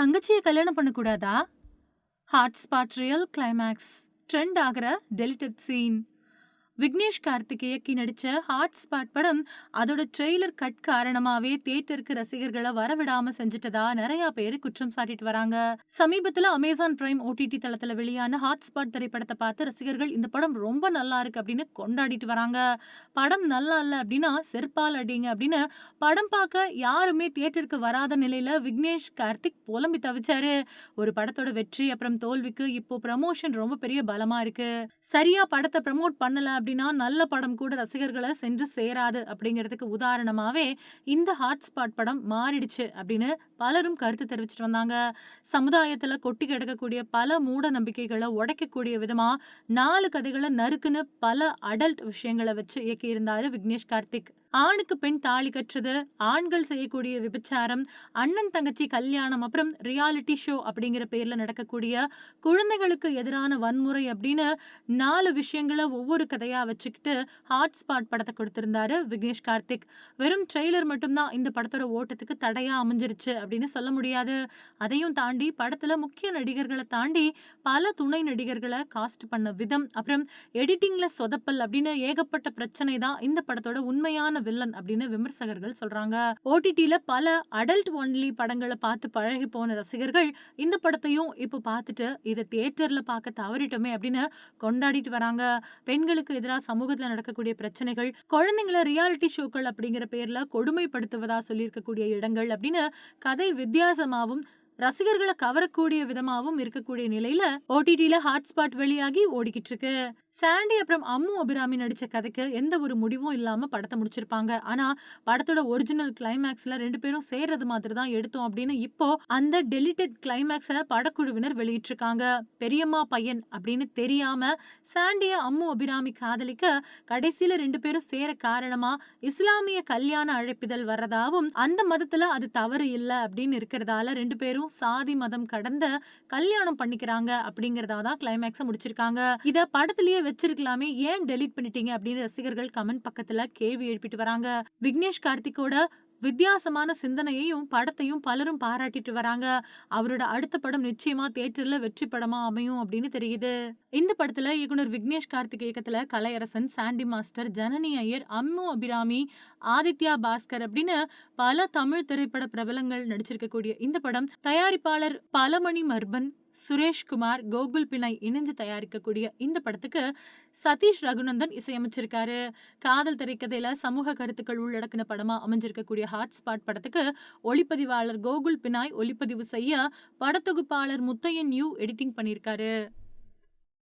தங்கச்சிய கல்யாணம் பண்ணக்கூடாதா? ஹாட்ஸ்பாட் ரியல் கிளைமாக்ஸ் ட்ரெண்ட் ஆகிற டெலிட்டட் சீன் விக்னேஷ் கார்த்திக் இயக்கி நடிச்ச ஹாட்ஸ்பாட் படம் அதோட ட்ரெய்லர் கட் காரணமாவே தியேட்டருக்கு ரசிகர்களை வரவிடாம செஞ்சுட்டதா நிறைய பேர் குற்றம் சாட்டிட்டு வராங்க. சமீபத்துல அமேசான் பிரைம் ஓடிடி தளத்துல வெளியான ஹாட் ஸ்பாட் திரைப்படத்தை பார்த்து ரசிகர்கள் இந்த படம் ரொம்ப நல்லா இருக்கு அப்படின்னு கொண்டாடிட்டு வராங்க. படம் நல்லா இல்ல அப்படின்னா செருப்பால் அடிங்க அப்படின்னு படம் பார்க்க யாருமே தியேட்டருக்கு வராத நிலையில விக்னேஷ் கார்த்திக் புலம்பி தவிச்சாரு. ஒரு படத்தோட வெற்றி அப்புறம் தோல்விக்கு இப்போ ப்ரமோஷன் ரொம்ப பெரிய பலமா இருக்கு. சரியா படத்தை ப்ரமோட் பண்ணல அப்படின்னா நல்ல படம் கூட ரசிகர்களை சென்று சேராது அப்படிங்கிறதுக்கு உதாரணமாவே இந்த ஹாட்ஸ்பாட் படம் மாறிடுச்சு அப்படின்னு பலரும் கருத்து தெரிவிச்சிட்டு வந்தாங்க. சமுதாயத்துல கொட்டி கிடக்கக்கூடிய பல மூட நம்பிக்கைகளை உடைக்கக்கூடிய விதமா நாலு கதைகளை நறுக்குன்னு பல அடல்ட் விஷயங்களை வச்சு இயக்கியிருந்தாரு விக்னேஷ் கார்த்திக். ஆணுக்கு பெண் தாலி கற்றது ஆண்கள் செய்யக்கூடிய விபச்சாரம் அண்ணன் தங்கச்சி கல்யாணம் அப்புறம் ரியாலிட்டி ஷோ அப்படிங்கிற பேர்ல நடக்கக்கூடிய குழந்தைகளுக்கு எதிரான வன்முறை அப்படின்னு நாலு விஷயங்களை ஒவ்வொரு கதையா வச்சுக்கிட்டு ஹாட்ஸ்பாட் படத்தை கொடுத்திருந்தாரு விக்னேஷ் கார்த்திக். வெறும் ட்ரெய்லர் மட்டும்தான் இந்த படத்தோட ஓட்டத்துக்கு தடையா அமைஞ்சிருச்சு அப்படின்னு சொல்ல முடியாது. அதையும் தாண்டி படத்துல முக்கிய நடிகர்களை தாண்டி பல துணை நடிகர்களை காஸ்ட் பண்ண விதம் அப்புறம் எடிட்டிங்ல சொதப்பல் அப்படின்னு ஏகப்பட்ட பிரச்சனை தான் இந்த படத்தோட உண்மையான வில்லன் அப்படின்னு விமர்சகர்கள் சொல்றாங்க. ஓடிடியில பல அடல்ட் ஒன்லி படங்களை பார்த்து பழகி போன ரசிகர்கள் இந்த படத்தையும் இப்போ பார்த்துட்டு இதை தியேட்டர்ல பார்க்க தவறிட்டோமே அப்படின்னு கொண்டாடிட்டு வராங்க. பெண்களுக்கு எதிராக சமூகத்துல நடக்கக்கூடிய பிரச்சனைகள் குழந்தைங்களை ரியாலிட்டி ஷோக்கள் அப்படிங்கிற பேர்ல கொடுமைப்படுத்துவதா சொல்லியிருக்கக்கூடிய இடங்கள் அப்படின்னு கதை வித்தியாசமாகவும் ரசிகர்களை கவரக்கூடிய விதமாகவும் இருக்கக்கூடிய நிலையில ஓடிடியில ஹாட்ஸ்பாட் வெளியாகி ஓடிக்கிட்டு இருக்கு. சாண்டி அப்புறம் அம்மு அபிராமி நடிச்ச கதைக்கு எந்த ஒரு முடிவும் இல்லாம படத்தை முடிச்சிருப்பாங்க. ஆனா படத்தோட ஒரிஜினல் கிளைமேக்ஸ்ல ரெண்டு பேரும் சேர்றது மாதிரி தான் எடுத்தோம் அப்படின்னு இப்போ அந்த டெலிட்டட் கிளைமேக்ஸ படக்குழுவினர் வெளியிட்டிருக்காங்க. பெரியம்மா பையன் அப்படின்னு தெரியாம சாண்டிய அம்மு அபிராமி காதலிக்க கடைசியில ரெண்டு பேரும் சேர காரணமா இஸ்லாமிய கல்யாண அழைப்பிதழ் வர்றதாவும் அந்த மதத்துல அது தவறு இல்லை அப்படின்னு இருக்கிறதால ரெண்டு பேரும் சாதி மதம் கடந்த கல்யாணம் பண்ணிக்கிறாங்க அப்படிங்கறதா தான் கிளைமேக்ஸ முடிச்சிருக்காங்க. இத படத்திலேயே வச்சிருக்கலாமே ஏன் டெலீட் பண்ணிட்டீங்க அப்படின்னு ரசிகர்கள் கமெண்ட் பக்கத்துல கேள்வி எழுப்பிட்டு வராங்க. விக்னேஷ் கார்த்திக்கோட வித்தியாசமான சிந்தனையையும் படத்தையும் பலரும் பாராட்டிட்டு வராங்க. அவரோட அடுத்த படம் நிச்சயமா தியேட்டர்ல வெற்றி படமா அமையும் அப்படின்னு தெரியுது. இந்த படத்துல இயக்குனர் விக்னேஷ் கார்த்திக் இயக்கத்துல கலையரசன் சாண்டி மாஸ்டர் ஜனனி ஐயர் அம்மு அபிராமி ஆதித்யா பாஸ்கர் அப்படின்னு பல தமிழ் திரைப்பட பிரபலங்கள் நடிச்சிருக்கக்கூடிய இந்த படம் தயாரிப்பாளர் பலமணி மர்பன் சுரேஷ்குமார் கோகுல் பினாய் இணைஞ்சு தயாரிக்கக்கூடிய இந்த படத்துக்கு சதீஷ் ரகுநந்தன் இசையமைச்சிருக்காரு. காதல் திரைக்கதையில சமூக கருத்துக்கள் உள்ளடக்கின படமா அமைஞ்சிருக்கக்கூடிய ஹாட்ஸ்பாட் படத்துக்கு ஒளிப்பதிவாளர் கோகுல் பினாய் ஒளிப்பதிவு செய்ய படத்தொகுப்பாளர் முத்தையன் யூ எடிட்டிங் பண்ணியிருக்காரு.